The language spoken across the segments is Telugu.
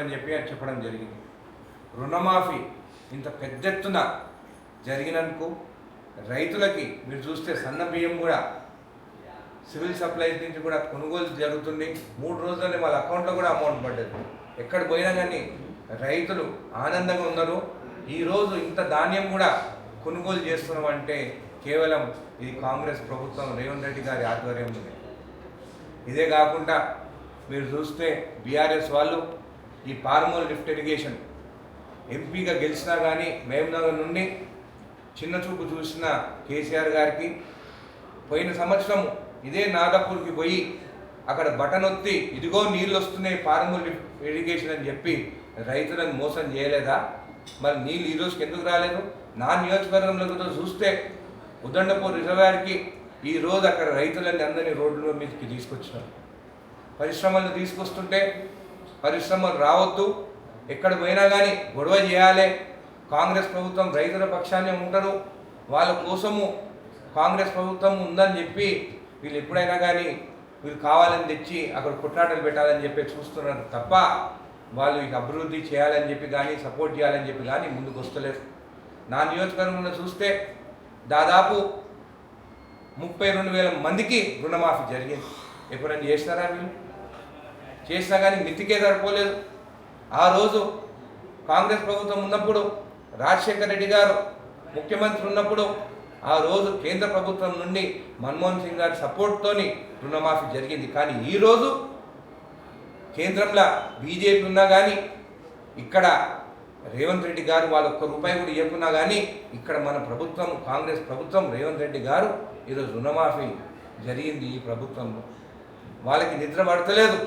అని చెప్పి అని చెప్పడం జరిగింది. రుణమాఫీ ఇంత పెద్ద ఎత్తున జరిగినందుకు రైతులకి మీరు చూస్తే సన్న బియ్యం కూడా సివిల్ సప్లైస్ నుంచి కూడా కొనుగోలు జరుగుతుంది. మూడు రోజుల్లోనే వాళ్ళ అకౌంట్లో కూడా అమౌంట్ పడ్డది. ఎక్కడ పోయినా కానీ రైతులు ఆనందంగా ఉన్నారు. ఈరోజు ఇంత ధాన్యం కూడా కొనుగోలు చేస్తున్నాం అంటే కేవలం ఇది కాంగ్రెస్ ప్రభుత్వం రేవంత్ రెడ్డి గారి ఆధ్వర్యంలో ఇదే కాకుండా మీరు చూస్తే బీఆర్ఎస్ వాళ్ళు ఈ పార్మోల్ లిఫ్ట్ ఇరిగేషన్. ఎంపీగా గెలిచినా కానీ మహబూబ్నగర్ నుండి చిన్న చూపు చూసిన కేసీఆర్ గారికి పోయిన సంవత్సరం ఇదే నాగపూర్కి పోయి అక్కడ బటన్ ఒత్తి ఇదిగో నీళ్ళు వస్తున్నాయి పార్మూల్ ఇరిగేషన్ అని చెప్పి రైతులను మోసం చేయలేదా? మరి నీళ్ళు ఈ రోజుకి ఎందుకు రాలేదు? నా నియోజకవర్గంలో కూడా చూస్తే ఉదండపూర్ రిజర్వాయర్కి ఈ రోజు అక్కడ రైతులని అందరినీ రోడ్ల మీదకి తీసుకొచ్చినారు. పరిశ్రమలు తీసుకొస్తుంటే పరిశ్రమలు రావద్దు. ఎక్కడ పోయినా కానీ గొడవ చేయాలి. కాంగ్రెస్ ప్రభుత్వం రైతుల పక్షాన్ని ఉంటారు వాళ్ళ కోసము కాంగ్రెస్ ప్రభుత్వం ఉందని చెప్పి వీళ్ళు ఎప్పుడైనా కానీ వీళ్ళు కావాలని తెచ్చి అక్కడ కుట్లాటలు పెట్టాలని చెప్పి చూస్తున్నారు తప్ప వాళ్ళు ఇక అభివృద్ధి చేయాలని చెప్పి కానీ సపోర్ట్ చేయాలని చెప్పి కానీ ముందుకు వస్తలేరు. నా నియోజకవర్గంలో చూస్తే దాదాపు ముప్పై రెండు వేల మందికి రుణమాఫీ జరిగింది. ఎప్పుడైనా చేస్తారా వీళ్ళు? చేసినా కానీ మితికే సరిపోలేదు ఆ రోజు కాంగ్రెస్ ప్రభుత్వం ఉన్నప్పుడు రాజశేఖర రెడ్డి గారు ముఖ్యమంత్రి ఉన్నప్పుడు ఆ రోజు కేంద్ర ప్రభుత్వం నుండి మన్మోహన్ సింగ్ గారి సపోర్ట్తోని రుణమాఫీ జరిగింది. కానీ ఈరోజు కేంద్రంలో బీజేపీ ఉన్నా కానీ ఇక్కడ రేవంత్ రెడ్డి గారు వాళ్ళు ఒక్క రూపాయి కూడా ఇవ్వకున్నా కానీ ఇక్కడ మన ప్రభుత్వం కాంగ్రెస్ ప్రభుత్వం రేవంత్ రెడ్డి గారు ఈరోజు రుణమాఫీ జరిగింది ఈ ప్రభుత్వంలో. వాళ్ళకి నిద్ర పడతలేదు.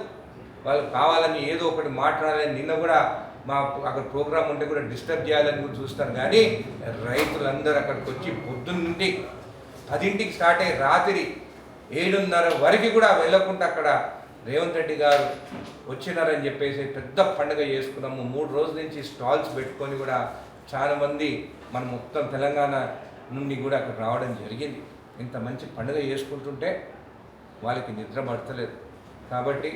వాళ్ళు కావాలని ఏదో ఒకటి మాట్లాడాలని నిన్న కూడా మా అక్కడ ప్రోగ్రామ్ ఉంటే కూడా డిస్టర్బ్ చేయాలని కూడా చూస్తారు. కానీ రైతులందరూ అక్కడికి వచ్చి పొద్దున్నుండి పదింటికి స్టార్ట్ అయ్యి రాత్రి ఏడున్నర వరకు కూడా వెళ్ళకుండా అక్కడ రేవంత్ రెడ్డి గారు వచ్చినారని చెప్పేసి పెద్ద పండుగ చేసుకున్నాము. మూడు రోజుల నుంచి స్టాల్స్ పెట్టుకొని కూడా చాలా మంది మన మొత్తం తెలంగాణ నుండి కూడా అక్కడ రావడం జరిగింది. ఇంత మంచి పండుగ చేసుకుంటుంటే వాళ్ళకి నిద్ర పడతలేదు. కాబట్టి